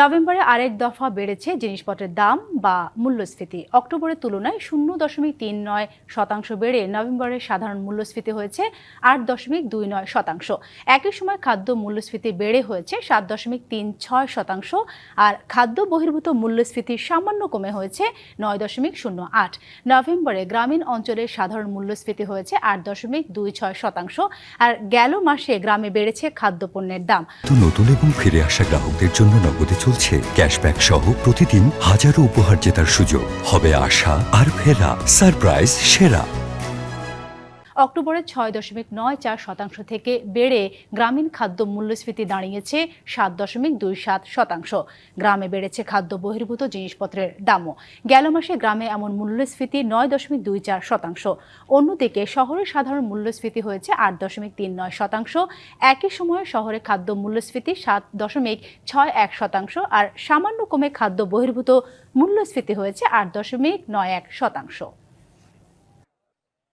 নভেম্বরে আরেক দফা বেড়েছে জিনিসপত্রের দাম বা মূল্যস্ফীতি। অক্টোবরের তুলনায় শূন্য দশমিক তিন নয় শতাংশ বেড়ে নভেম্বরের সাধারণ মূল্যস্ফীতি হয়েছে আট দশমিক দুই নয় শতাংশ। একই সময় খাদ্য মূল্যস্ফীতি বেড়ে হয়েছে সাত দশমিক তিন ছয় শতাংশ আর খাদ্য বহির্ভূত মূল্যস্ফীতি সামান্য কমে হয়েছে নয় দশমিক শূন্য আট। নভেম্বরে গ্রামীণ অঞ্চলের সাধারণ মূল্যস্ফীতি হয়েছে আট দশমিক দুই ছয় শতাংশ আর গেল মাসে গ্রামে বেড়েছে খাদ্যপণ্যের দাম। নতুন এবং ফিরে আসা গ্রাহকদের জন্য নগদে চলছে ক্যাশব্যাক সহ প্রতিদিন হাজারো উপহার জেতার সুযোগ। হবে আশা আর ফেরা। সারপ্রাইজ সেরা। অক্টোবরে ছয় দশমিক নয় চার শতাংশ থেকে বেড়ে গ্রামীণ খাদ্য মূল্যস্ফীতি দাঁড়িয়েছে সাত দশমিক দুই সাত শতাংশ। গ্রামে বেড়েছে খাদ্য বহির্ভূত জিনিসপত্রের দামও। গেল মাসে গ্রামে এমন মূল্যস্ফীতি নয় দশমিক দুই চার শতাংশ। অন্যদিকে শহরে সাধারণ মূল্যস্ফীতি হয়েছে আট দশমিক তিন নয় শতাংশ। একই সময়ে শহরে খাদ্য মূল্যস্ফীতি সাত দশমিক ছয় এক শতাংশ আর সামান্য কমে খাদ্য বহির্ভূত মূল্যস্ফীতি হয়েছে আট দশমিক নয় এক শতাংশ।